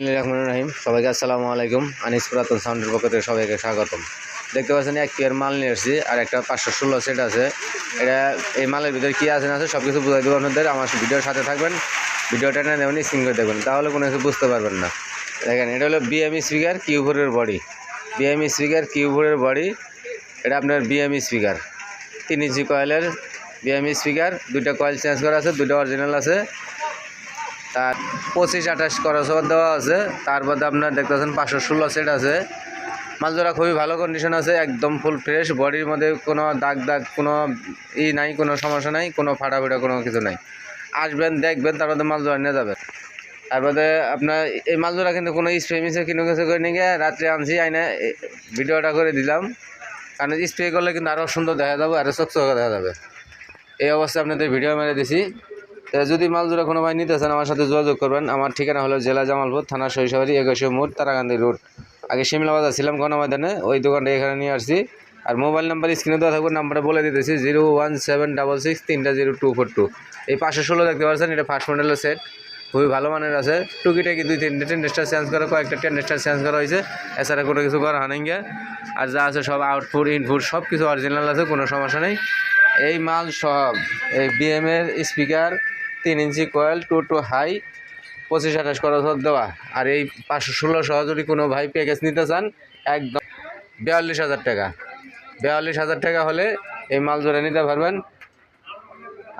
রহমান রাহিম। সবাইকে আসসালামু আলাইকুম। আনিস পুরাতন সাউন্ডের পক্ষ থেকে সবাইকে স্বাগতম। দেখতে পাচ্ছেন এক পেয়ার মাল নিয়ে এসেছি আর একটা পাঁচশো ষোলো সেট আছে। এটা এই মালের ভিতরে কী আছে না আছে সব কিছু বুঝাই দেবো আপনাদের। আমার ভিডিওর সাথে থাকবেন ভিডিওটা না দেবেন স্ক্রিন করে দেখবেন। তাহলে কোনো কিছু বুঝতে পারবেন না। দেখেন, এটা হলো বিএমই স্পিকার কিউবোর্ডের বডি বিএমই স্পিকার কিউবোর্ডের বডি এটা আপনার বিএমই স্পিকার তিন ইঞ্চি কয়েলের বিএমই স্পিকার দুইটা কয়েল চেঞ্জ করা আছে, দুইটা অরিজিনাল আছে। তার পঁচিশ, আঠাশ খরচ দেওয়া আছে। তার মধ্যে আপনার দেখতেছেন পাঁচশো ষোলো সেট আছে। মালজোড়া খুবই ভালো কন্ডিশন আছে, একদম ফুল ফ্রেশ বডির মধ্যে কোনো দাগ দাগ, কোনো ই নাই, কোনো সমস্যা নাই, কোনো ফাটা ফিটা কোনো কিছু নাই। আসবেন, দেখবেন, তার মধ্যে মালজোড়া নিয়ে যাবেন। তারপরে আপনার এই মালজোড়া কিন্তু কোনো স্প্রে মিসে কোনো কিছু করে নিয়ে গিয়ে রাত্রে আনছি, আইনে ভিডিওটা করে দিলাম। কারণ স্প্রে করলে কিন্তু আরও সুন্দর দেখা যাবে আরও চকচকে দেখা যাবে। এই অবস্থায় আপনাদের ভিডিও মেরে দিছি। যদি মালজোড়া কোনো ভাই নিতে চান, আমার সাথে যোগাযোগ করবেন। আমার ঠিকানা হলো জেলা জামালপুর, থানা শৈশবাড়ি একুশে মোড়, তারাকান্দি রোড। আগে শিমলা বাজার ছিলাম গণ ময়দানে ওই দোকানটা এখানে নিয়ে আসছি। আর মোবাইল নাম্বার, স্ক্রিনে দেওয়া থাকবে, নাম্বারটা বলে দিতেছি, zero one seven double six তিনটা জিরো টু ফোর টু। এই পাঁচশো ষোলো দেখতে পাচ্ছেন, এটা ফার্স্ট মডেলের সেট খুবই ভালো মানের আছে। টুকিটাকি দুই তিনটে টেন্ডেস্টার চেঞ্জ করা, কয়েকটা টেন্ডেস্টার চেঞ্জ করা হয়েছে। এছাড়া কোনো কিছু করা হয় আর যা আছে সব আউটপুট ইনপুট সব কিছু অরিজিনাল আছে, কোনো সমস্যা নেই। এই মাল সব এই বিএমের স্পিকার তিন inch coil two two high পঁচিশ আঠাশ খরচ দেওয়া। আর এই পাঁচশো ষোলো সহ যদি কোনো ভাই প্যাকেজ নিতে চান, একদম বিয়াল্লিশ হাজার টাকা। বিয়াল্লিশ হাজার টাকা হলে এই মাল জোড়া নিতে পারবেন।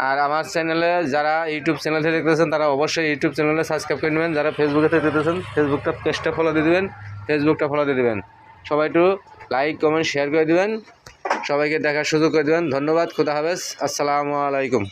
আর আমার চ্যানেলে যারা ইউটিউব চ্যানেল থেকে দেখতেছেন, তারা অবশ্যই ইউটিউব চ্যানেলে সাবস্ক্রাইব করে নেবেন। যারা ফেসবুকে থেকে দেখতেছেন ফেসবুকটা পেজটা ফলো দিয়ে দেবেন। ফেসবুকটা ফলো দিয়ে দেবেন। সবাই একটু লাইক কমেন্ট শেয়ার করে দেবেন। সবাইকে দেখার সুযোগ করে দেবেন। ধন্যবাদ খুদা হাফেজ। আসসালামু আলাইকুম।